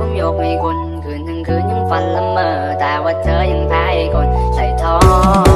ผมยกให้คนคืนทั้งคืนยังฝันละเมอแต่ว่าเธอยังแพ้คนใส่ท้อง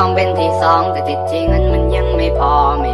ยอมเป็นที่สองแต่จิตจริงนั้นมันยังไม่พอไม่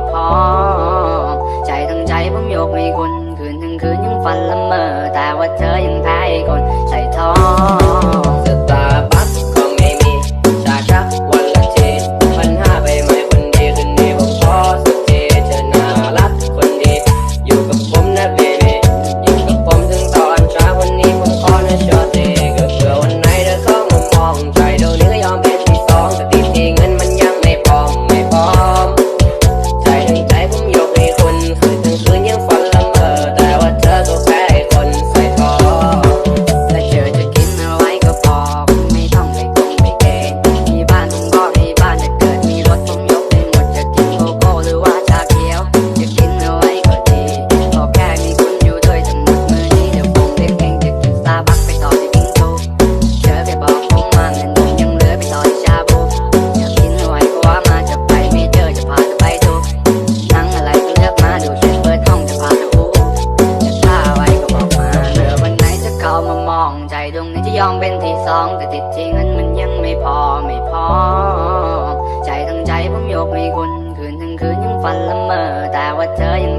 แต่ติดที่เงินมันยังไม่พอไม่พอ ใจทั้งใจผมยกให้คุณคืนทั้งคืนยังฝันละเมอแต่ว่าเธอยัง